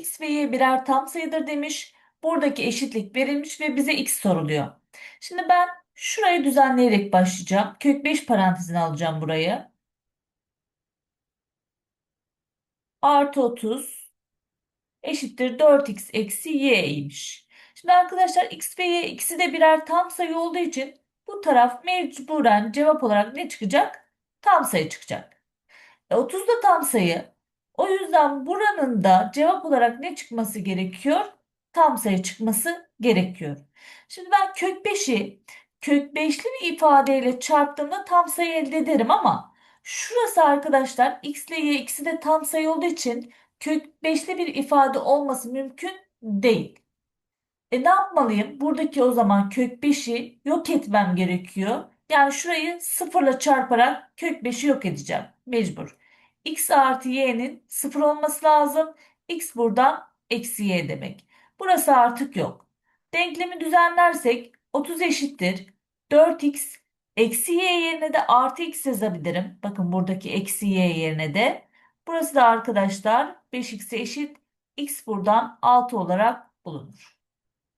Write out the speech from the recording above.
x ve y birer tam sayıdır demiş. Buradaki eşitlik verilmiş ve bize x soruluyor. Şimdi ben şurayı düzenleyerek başlayacağım. Kök 5 parantezine alacağım burayı. Artı 30 eşittir 4x eksi y'ymiş. Şimdi arkadaşlar x ve y ikisi de birer tam sayı olduğu için bu taraf mecburen cevap olarak ne çıkacak? Tam sayı çıkacak. E, 30 da tam sayı. O yüzden buranın da cevap olarak ne çıkması gerekiyor? Tam sayı çıkması gerekiyor. Şimdi ben kök 5'i kök 5'li bir ifadeyle çarptığımda tam sayı elde ederim ama şurası arkadaşlar x ile y ikisi de tam sayı olduğu için kök 5'li bir ifade olması mümkün değil. E ne yapmalıyım? Buradaki o zaman kök 5'i yok etmem gerekiyor. Yani şurayı sıfırla çarparak kök 5'i yok edeceğim. Mecbur. X artı y'nin sıfır olması lazım. x buradan eksi y demek. Burası artık yok. Denklemi düzenlersek 30 eşittir. 4x eksi y yerine de artı x yazabilirim. Bakın buradaki eksi y yerine de. Burası da arkadaşlar 5x'e eşit. x buradan 6 olarak bulunur.